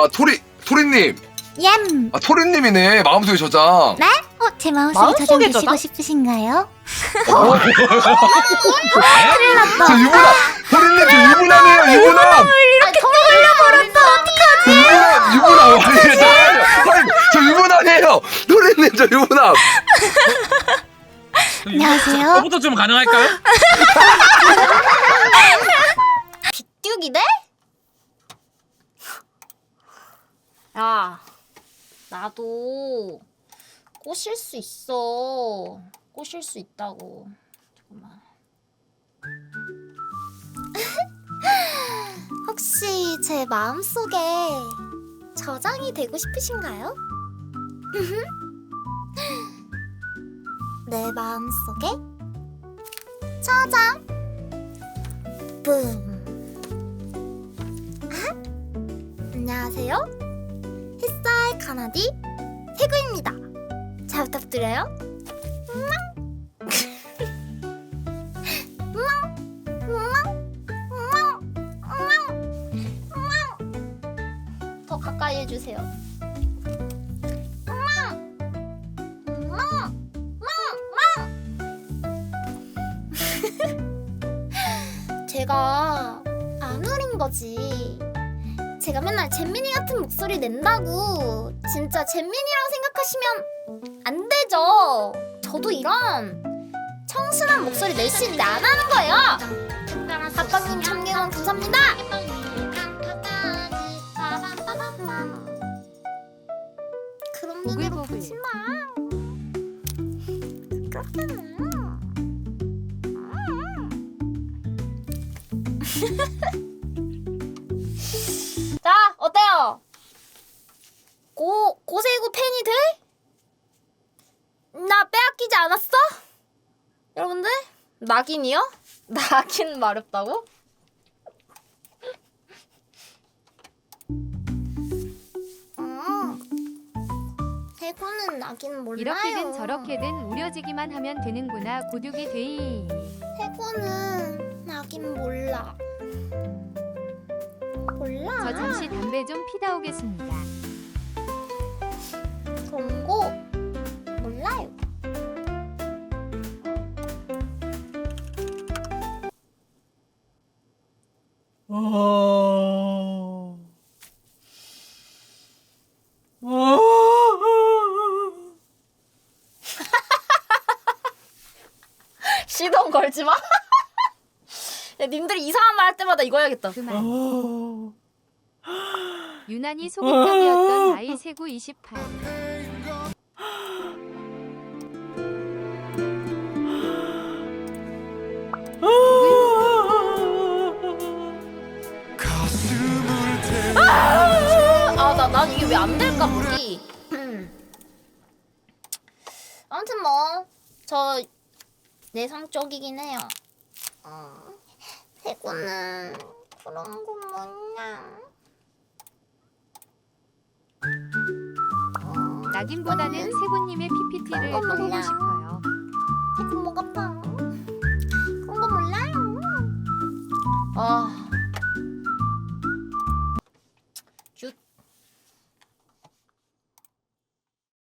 아 토리 토리님 얌. 아 토리님이네 마음속의 저장 네? 어, 제 마음속에 저장 되시고 저장? 싶으신가요? 어? 큰일 났다. 저 유부남 토리님 저 유부남이에요 유부남 이렇게 또 걸려버렸다. 저 유부남 유부남 아니 잠깐만요 아니, 저 유부남이에요 토리님 저 유부남 안녕하세요. 저부터 좀 가능할까요? 띄우기대? 야, 나도 꼬실 수 있어. 꼬실 수 있다고. 잠깐만. 혹시 제 마음속에 저장이 되고 싶으신가요? 내 마음속에 저장. 붐. 아? 안녕하세요. 햇살 가나디? 태구입니다. 잘 부탁드려요. 더 가까이 해주세요. 제가 안 어린 거지. 제가 맨날 잼민이 같은 목소리 낸다고 진짜 잼민이라고 생각하시면 안 되죠. 저도 이런 청순한 목소리 낼 수 있는데 안 하는 거예요. 아빠님 참견 감사합니다. 그런 눈으로. 보지 마. 그렇게는. 낙인이요? 낙인 마렵다고? 어. 해구는 나긴 몰라요. 이렇게든 저렇게든 우려지기만 하면 되는구나 고독이 되이 해구는 나긴 몰라. 몰라. 저 잠시 담배 좀 피다 오겠습니다 시동 걸지 마. 야, 님들이 이상한 말 할 때마다 이거 해야겠다. 그만 유난히 소극적이었던 나이 세구 28 아, 나, 난 이게 왜 안 될까, 보기. 아무튼 뭐, 저, 내성적이긴 해요. 어. 해구는 그런 거 뭐냐. 낙인보다는 세구님의 PPT를 보고 몰라. 싶어요 해구 뭐가 봐. 그런 거 몰라요. 아,